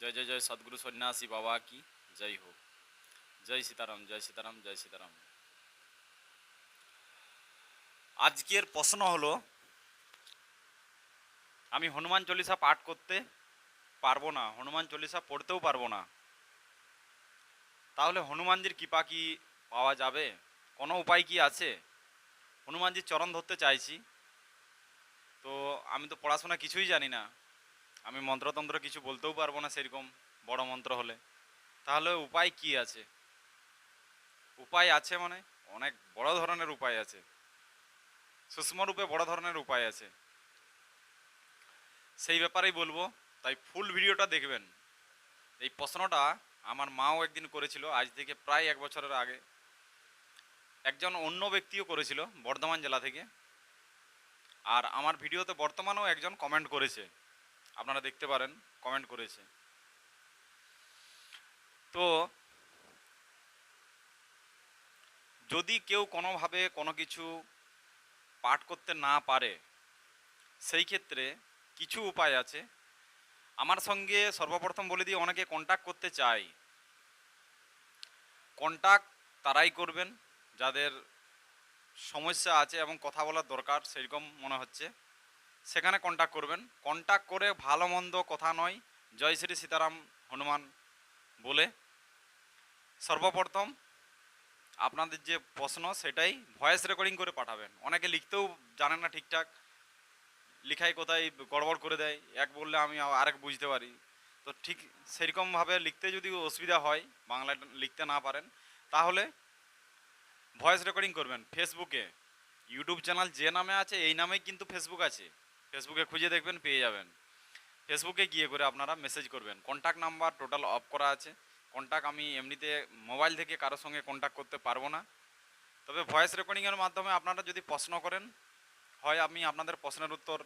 জয় জয় জয়, সদ্গুরু সন্ন্যাসী বাবা কি? জয় হোক। জয় সীতারাম জয় সীতারাম জয় সীতারাম। আজকের প্রশ্ন হলো, আমি হনুমান চল্লিশা পাঠ করতে পারব না, হনুমান চল্লিশা পড়তেও পারব না। তাহলে হনুমানজির কৃপা কি পাওয়া যাবে? কোনো উপায় কি আছে? হনুমানজির চরণ ধরতে চাইছি। তো আমি তো পড়াশোনা কিছুই জানি না। আমি মন্ত্রতন্ত্র কিছু বলতেও পারব না সেরকম বড় মন্ত্র হলে। তাহলে উপায় কি আছে? উপায় আছে মানে? অনেক বড় ধরনের উপায় আছে। সূক্ষ্ম রূপে বড় ধরনের উপায় আছে। সেই ব্যাপারেই বলব, তাই ফুল ভিডিওটা দেখবেন। এই প্রশ্নটা আমার মাও একদিন করেছিল, আজ থেকে প্রায় এক বছরের আগে। একজন অন্য ব্যক্তিও করেছিল, বর্ধমান জেলা থেকে। আর আমার ভিডিওতে বর্তমানেও একজন কমেন্ট করেছে। আপনারা দেখতে পারেন কমেন্ট করেছে। তো, যদি কেউ কোনোভাবে কোনো কিছু পাঠ করতে না পারে, সেই ক্ষেত্রে কিছু উপায় আছে। আমার সঙ্গে সর্বপ্রথম বলে দিয়ে অনেকে কন্ট্যাক্ট করতে চাই কন্ট্যাক্ট তারাই করবেন, যাদের সমস্যা আছে এবং কথা বলার দরকার, সেরকম মনে হচ্ছে। সেখানে কন্ট্যাক্ট করবেন। কন্ট্যাক্ট করে ভালো মন্দ কথা নয়। জয় শ্রী সীতারাম হনুমান বলে। সর্বপ্রথম আপনাদের যে প্রশ্ন, সেটাই ভয়েস রেকর্ডিং করে পাঠাবেন। অনেকে লিখতেও জানেন না ঠিকঠাক। লিখাই কোথায়, গড়বড় করে দেয়। এক বললে আমি আরেক বুঝতে পারি। তো ঠিক সেরকমভাবে লিখতে যদি অসুবিধা হয় বাংলা লিখতে না পারেন, তাহলে ভয়েস রেকর্ডিং করবেন। ফেসবুকে ইউটিউব চ্যানেল যে নামে আছে, এই নামেই কিন্তু ফেসবুক আছে। ফেসবুকে খুঁজে দেখবেন, পেয়ে যাবেন। ফেসবুকে গিয়ে করে আপনারা মেসেজ করবেন। কন্ট্যাক্ট নাম্বার টোটাল অফ করা আছে। কন্ট্যাক্ট আমি এমনিতে মোবাইল থেকে কারোর সঙ্গে কন্ট্যাক্ট করতে পারব না। তবে ভয়েস রেকর্ডিংয়ের মাধ্যমে আপনারা যদি প্রশ্ন করেন, হয় আমি আপনাদের প্রশ্নের উত্তর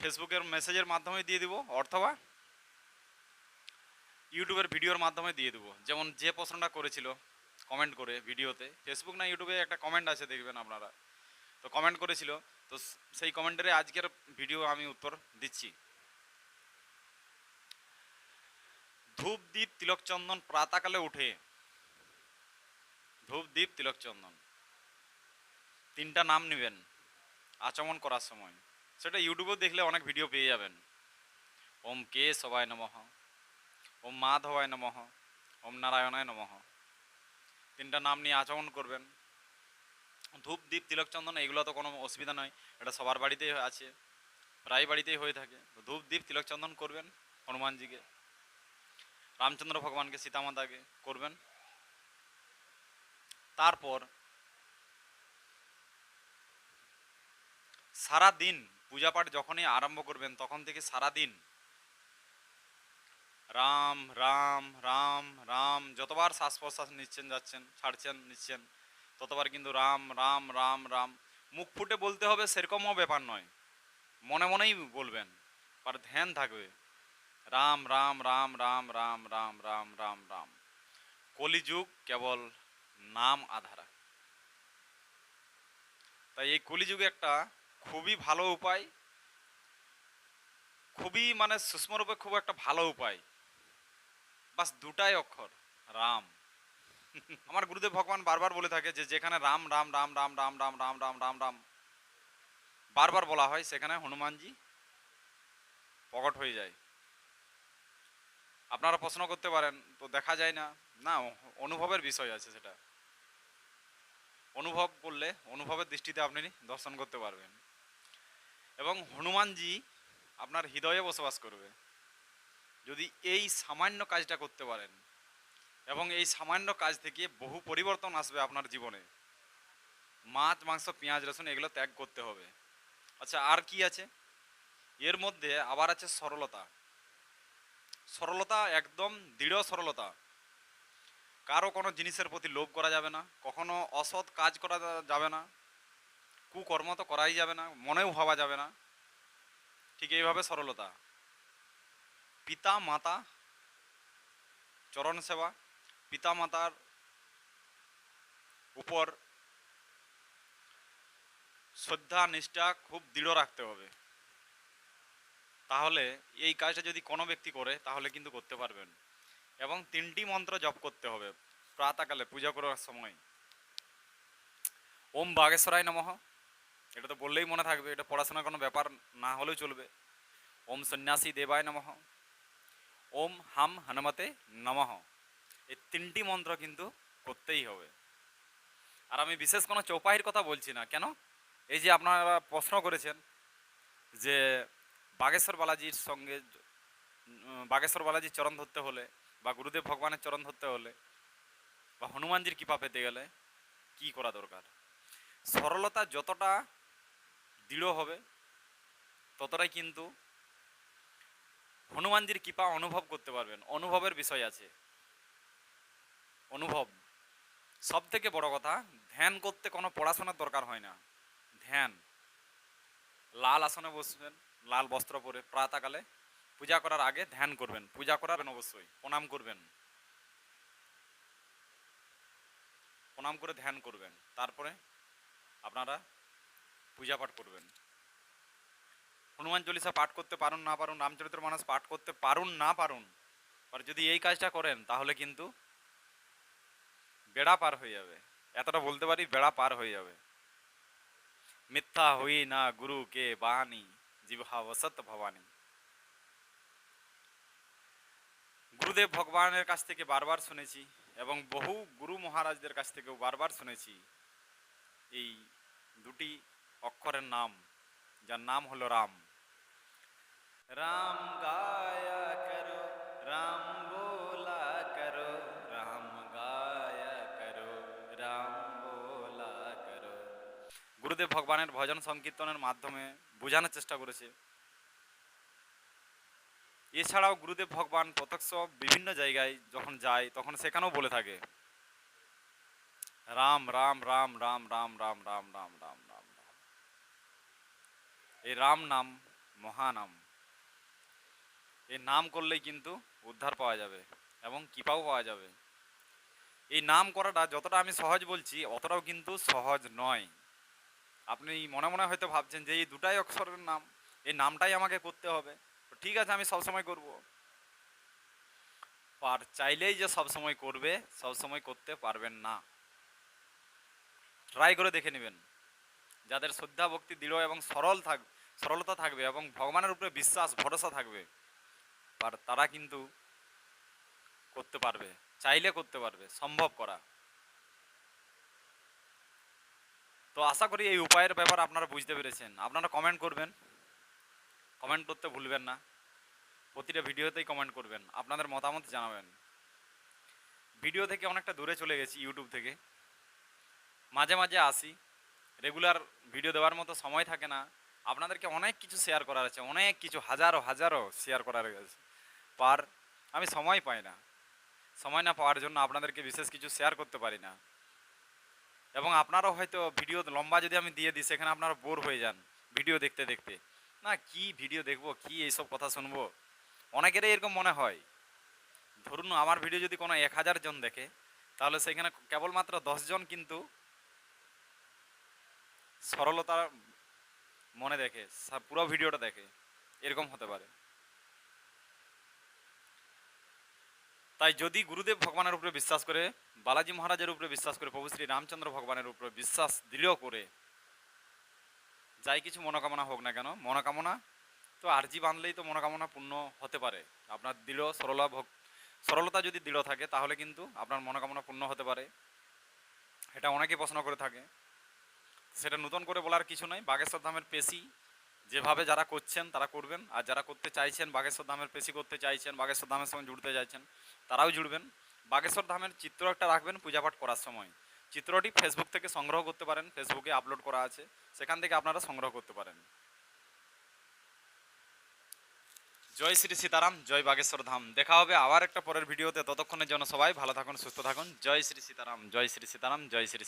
ফেসবুকের মেসেজের মাধ্যমে দিয়ে দিব, অথবা ইউটিউবের ভিডিওর মাধ্যমে দিয়ে দেবো। যেমন যে প্রশ্নটা করেছিল কমেন্ট করে ভিডিওতে ফেসবুক না ইউটিউবে একটা কমেন্ট আছে, দেখবেন আপনারা। তো কমেন্ট করেছিল। তো সেই কমেন্টারে আজকের ভিডিও আমি উত্তর দিচ্ছি। ধূপ দ্বীপ তিলকচন্দন প্রাতাকালে উঠে। ধূপ দ্বীপ তিলকচন্দন। তিনটা নাম নেবেন আচমন করার সময়। সেটা ইউটিউবেও দেখলে অনেক ভিডিও পেয়ে যাবেন। ওম কে সবাই নমঃ। ওম মাধবায় নমঃ। ওম নারায়ণায় নমঃ। তিনটা নাম নিয়ে আচমন করবেন। ধূপ দ্বীপ তিলকচন্দন এগুলো তো কোনো অসুবিধা নয়। এটা সবার বাড়িতেই আছে। প্রায় বাড়িতেই হয়ে থাকে। ধূপ দ্বীপ তিলকচন্দন করবেন হনুমানজিকে। রামচন্দ্র ভগবানকে সীতামাতাকে করবেন। তারপর সারা দিন পূজা পাঠ যখনই আরম্ভ করবেন, তখন থেকে সারা দিন রাম রাম রাম রাম, যতবার শ্বাস প্রশ্বাস নিচ্ছেন, যাচ্ছেন, ছাড়ছেন, নিচ্ছেন ততবার কিন্তু রাম রাম রাম রাম। মুখ ফুটে বলতে হবে সেরকমও ব্যাপার নয়। মনে মনেই বলবেন আর ধ্যান থাকবে। রাম রাম রাম রাম রাম রাম রাম রাম রাম। কলিযুগ কেবল নাম আধারা। তাই এই কলিযুগে একটা খুবই ভালো উপায়, খুবই মানে সূক্ষ্মরূপে খুব একটা ভালো উপায়। বাস দুটাই অক্ষর, রাম। আমার গুরুদেব ভগবান বারবার বলে থাকে যে যেখানে রাম রাম রাম রাম রাম রাম রাম রাম রাম রাম বারবার বলা হয় সেখানে হনুমানজি প্রকট হয়ে যায় আপনারা প্রশ্ন করতে পারেন তো দেখা যায় না না অনুভবের বিষয় আছে সেটা অনুভব করলে অনুভবের দৃষ্টিতে আপনি দর্শন করতে পারবেন এবং হনুমানজি আপনার হৃদয়ে বসবাস করবে যদি এই সামান্য কাজটা করতে পারেন এবং এই সামান্য কাজ থেকে বহু পরিবর্তন আসবে আপনার জীবনে। মাছ, মাংস, পেঁয়াজ, রসুন এগুলো ত্যাগ করতে হবে। আচ্ছা আর কি আছে? এর মধ্যে আবার আছে সরলতা। সরলতা একদম দৃঢ় সরলতা। কারও কোনো জিনিসের প্রতি লোভ করা যাবে না, কখনো অসৎ কাজ করা যাবে না, কুকর্ম তো করাই যাবে না, মনেও ভাবা যাবে না। ঠিক এইভাবে সরলতা। পিতা, মাতা, চরণ সেবা পিতা মাতার উপর শ্রদ্ধা, নিষ্ঠা খুব দৃঢ় রাখতে হবে। তাহলে এই কাজটা যদি কোনো ব্যক্তি করে, তাহলে কিন্তু করতে পারবেন। এবং তিনটি মন্ত্র জপ করতে হবে প্রাতকালে, পূজা করার সময়। ওম বাগেশ্বরায় নমঃ। এটা তো বললেই মনে থাকবে, এটা পড়াশোনার কোনো ব্যাপার না হলেও চলবে। ওম সন্ন্যাসী দেবায় নমঃ। ওম হাম হনুমতে নমঃ। এই তিনটি মন্ত্র কিন্তু করতেই হবে। আর আমি বিশেষ কোনো চৌপাহির কথা বলছি না, কেন? এই যে আপনারা প্রশ্ন করেছেন যে বাগেশ্বর বালাজির সঙ্গে বাগেশ্বর বালাজির চরণ ধরতে হলে বা গুরুদেব ভগবানের চরণ ধরতে হলে বা হনুমানজির কৃপা পেতে গেলে কি করা দরকার? সরলতা যতটা দৃঢ় হবে, ততটাই কিন্তু হনুমানজির কৃপা অনুভব করতে পারবেন। অনুভবের বিষয় আছে। অনুভব। সব থেকে বড় কথা, ধ্যান করতে কোনো পড়াশোনার দরকার হয় না। ধ্যান। লাল আসনে বসবেন, লাল বস্ত্র পরে প্রাতকালে পূজা করার আগে ধ্যান করবেন। পূজা করাবেন অবশ্যই। প্রণাম করবেন। প্রণাম করে ধ্যান করবেন। তারপরে আপনারা পূজা পাঠ করবেন। হনুমান চল্লিশা পাঠ করতে পারুন না পারুন, রামচরিত্র মানুষ পাঠ করতে পারুন না পারুন, আর যদি এই কাজটা করেন, তাহলে কিন্তু বেড়া পার হয়ে যাবে। এতটা বলতে পারি বেড়া পার হয়ে যাবে। মিথ্যা হই না গুরু কে বাণী জিভাবসত ভবানী। গুরুদেব ভগবানের কাছ থেকে বারবার শুনেছি এবং বহু গুরু মহারাজদের কাছ থেকেও বারবার শুনেছি। এই দুটি অক্ষরের নাম, যার নাম হলো রাম। রাম গায়া করো, রাম গুরুদেব ভগবানের ভজন সংকীর্তনের মাধ্যমে বোঝানোর চেষ্টা করেছে। এছাড়াও গুরুদেব ভগবান প্রত্যক্ষ বিভিন্ন জায়গায় যখন যায়, তখন সেখানেও বলে থাকে, রাম রাম রাম রাম রাম রাম রাম রাম রাম রাম রাম। এই রাম নাম মহানাম। এই নাম করলেই কিন্তু উদ্ধার পাওয়া যাবে এবং কৃপাও পাওয়া যাবে। এই নাম করাটা যতটা আমি সহজ বলছি, অতটাও কিন্তু সহজ নয়। আপনি মনে মনে হয়তো ভাবছেন যে এই দুটাই অক্ষরের নাম, এই নামটাই আমাকে করতে হবে। তো ঠিক আছে, আমি সবসময় করব। আর চাইলেই যে সবসময় করবে, সবসময় করতে পারবেন না। ট্রাই করে দেখে নেবেন। যাদের শ্রদ্ধা, ভক্তি, দৃঢ় এবং সরল থাক, সরলতা থাকবে এবং ভগবানের উপরে বিশ্বাস, ভরসা থাকবে আর তারা কিন্তু করতে পারবে, চাইলে করতে পারবে, সম্ভব করা। তো আশা করি এই উপায়ের ব্যাপার আপনারা বুঝতে পেরেছেন। আপনারা কমেন্ট করবেন। কমেন্ট করতে ভুলবেন না। প্রতিটা ভিডিওতেই কমেন্ট করবেন। আপনাদের মতামত জানাবেন। ভিডিও থেকে অনেকটা দূরে চলে গেছি ইউটিউব থেকে। মাঝে মাঝে আসি। রেগুলার ভিডিও দেওয়ার মতো সময় থাকে না। আপনাদেরকে অনেক কিছু শেয়ার করার আছে। অনেক কিছু, হাজারো হাজারো শেয়ার করার আছে। পার, আমি সময় পাই না। সময় না পাওয়ার জন্য আপনাদেরকে বিশেষ কিছু শেয়ার করতে পারি না। এবং আপনারাও হয়তো ভিডিও লম্বা যদি আমি দিয়ে দিই, সেখানে আপনারা বোর হয়ে যান ভিডিও দেখতে দেখতে। না, কি ভিডিও দেখব, কি এইসব কথা শুনব? অনেকেরই এরকম মনে হয়। ধরুন আমার ভিডিও যদি কোনো এক হাজার জন দেখে, তাহলে সেখানে কেবলমাত্র জন কিন্তু সরলতা মনে দেখে পুরো ভিডিওটা দেখে। এরকম হতে পারে। তাই যদি গুরুদেব ভগবানের উপরে বিশ্বাস করে, বালাজি মহারাজের উপরে বিশ্বাস করে, প্রভু শ্রী রামচন্দ্র ভগবানের উপরে বিশ্বাস দৃঢ় করে, যাই কিছু মনোকামনা হোক না কেন, মনোকামনা তো আরজি বাঁধলেই তো মনোকামনা পূর্ণ হতে পারে। আপনার দৃঢ়, সরলা ভক, সরলতা যদি দৃঢ় থাকে, তাহলে কিন্তু আপনার মনোকামনা পূর্ণ হতে পারে। এটা অনেকেই প্রশ্ন করে থাকে। সেটা নতুন করে বলার কিছু নয় বাগেশ্বর ধামের পেশি যেভাবে যারা করছেন, তারা করবেন। আর যারা করতে চাইছেন, বাগেশ্বর ধামের পেশি করতে চাইছেন, বাগেশ্বর ধামের সঙ্গে জুড়তে চাইছেন তারাও জুড়বেন। বাগেশ্বর ধামের চিত্র একটা রাখবেন পূজাপাঠ করার সময়। চিত্রটি ফেসবুক থেকে সংগ্রহ করতে পারেন। ফেসবুকে আপলোড করা আছে। সেখান থেকে আপনারা সংগ্রহ করতে পারেন। জয় শ্রী সীতারাম, জয় বাগেশ্বর ধাম। দেখা হবে আবার একটা পরের ভিডিওতে। ততক্ষণের জন্য সবাই ভালো থাকুন, সুস্থ থাকুন। জয় শ্রী সীতারাম, জয় শ্রী সীতারাম, জয় শ্রী